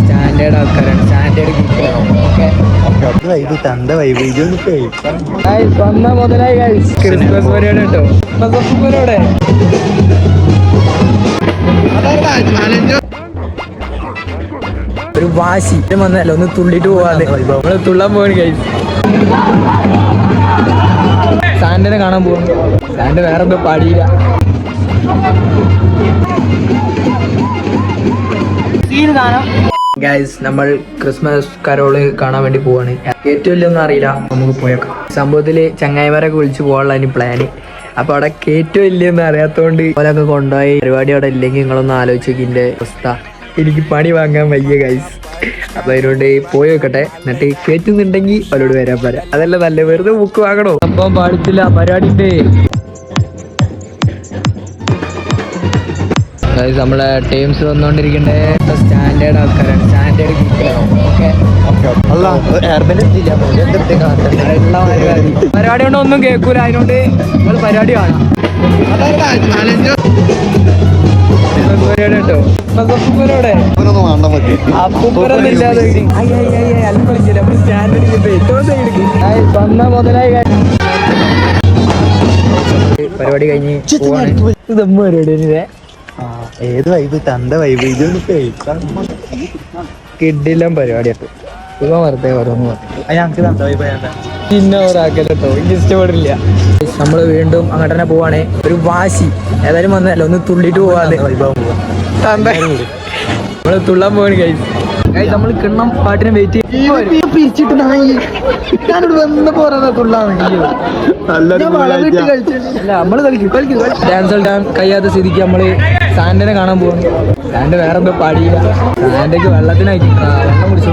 Standard ആൾക്കാരാണ്. Standard വന്ന മുതലായി Christmas പരിപാടി കേട്ടോ. ക്രിസ്മസ് പരിപാടി ഒരു വാശി. വന്നല്ല ഒന്ന് തുള്ളിട്ട് പോവാതെ. നമ്മൾ തുള്ളാൻ പോവാണ് കൈ സാന്റിനെ കാണാൻ പോകുന്നു സാന്റ് വേറെ എന്തോ പാടിയില്ല. ഗൈസ് നമ്മൾ ക്രിസ്മസ് കരോൾ കാണാൻ വേണ്ടി പോവാണ്. ഏറ്റവും വലിയൊന്നും അറിയില്ല നമുക്ക് പോയേക്കാം. സംഭവത്തിൽ ചങ്ങായിമാരൊക്കെ വിളിച്ചു പോകാനുള്ള അതിന് പ്ലാന് അപ്പൊ അവിടെ ഏറ്റവും വലിയൊന്നും അറിയാത്തോണ്ട് ഓലൊക്കെ കൊണ്ടുപോയി. പരിപാടി അവിടെ ഇല്ലെങ്കിൽ നിങ്ങളൊന്ന് ആലോചിച്ചതിന്റെ അവസ്ഥ. എനിക്ക് പണി വാങ്ങാൻ വയ്യ ഗൈസ് അപ്പൊ അതിനോണ്ട് പോയി വെക്കട്ടെ എന്നിട്ട് കേറ്റുന്നുണ്ടെങ്കിൽ അവരോട് വരാൻ പറയാം. അതല്ല നല്ല വെറുതെ ബുക്ക് വാങ്ങണോ? സംഭവം പാടിച്ചില്ല പരിപാടി ഉണ്ട്. ഗൈസ് നമ്മളെ ടീംസ് വന്നോണ്ടിരിക്കണ്ടേ. സ്റ്റാൻഡേർഡ് ആൾക്കാരാണ്. സ്റ്റാൻഡേർഡ് പരിപാടി. കൊണ്ട് ഒന്നും കേൾക്കൂല. അതിനോണ്ട് നമ്മൾ പരിപാടി കാണാം. പരിപാടി കേട്ടോ അപ്പൂപ്പരൊന്നും മുതലായി കഴിഞ്ഞ് പരിപാടി ഏത് വൈബ് തന്റെ വൈബ് ഇതൊന്ന് കിഡിലും പരിപാടിയൊക്കെ ഇവ വെറുതെ ഓരോന്ന് പറഞ്ഞു ഞങ്ങക്ക് തന്ത വൈബ് വേണ്ട പിന്നെ ഒരാക്കല്ലോ എനിക്ക് ഇഷ്ടപ്പെടില്ല. നമ്മൾ വീണ്ടും അങ്ങോട്ട് തന്നെ പോവാണേ. ഒരു വാശി. ഏതായാലും വന്നല്ലോ ഒന്ന് തുള്ളിട്ട് പോവാതെ. നമ്മൾ തുള്ളാൻ പോവാണ് കഴിച്ചു നമ്മൾ കിണ്ണം പാട്ടിനെ വെയിറ്റ് പിരിച്ചിട്ട് വന്ന പോരാ നമ്മൾ കളിക്കും. കളിക്കും ഡാൻസ് കളിക്കാൻ കഴിയാത്ത സ്ഥിതിക്ക് നമ്മൾ സാന്റിനെ കാണാൻ പോകും സാന്റ് വേറെ എന്തോ പാടിയില്ല സാന്റയ്ക്ക് വെള്ളത്തിനായിട്ട് വെള്ളം കുടിച്ചു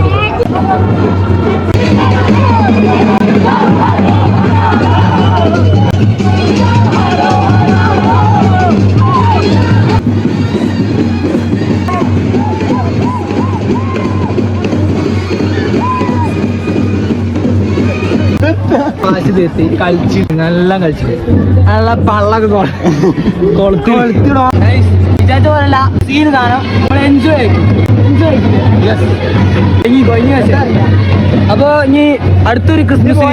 കാശ് തീർത്തി കളിച്ച് നല്ല കളിച്ചു. നല്ല പള്ളൊക്കെ കൊളുത്തി വിചാരിച്ച പോലല്ല സീൻ കാണാം. നമ്മൾ എൻജോയ് ആയിരിക്കും. എൻജോയ് ആയിരിക്കും. അപ്പൊ ഇനി അടുത്തൊരു ക്രിസ്മസ്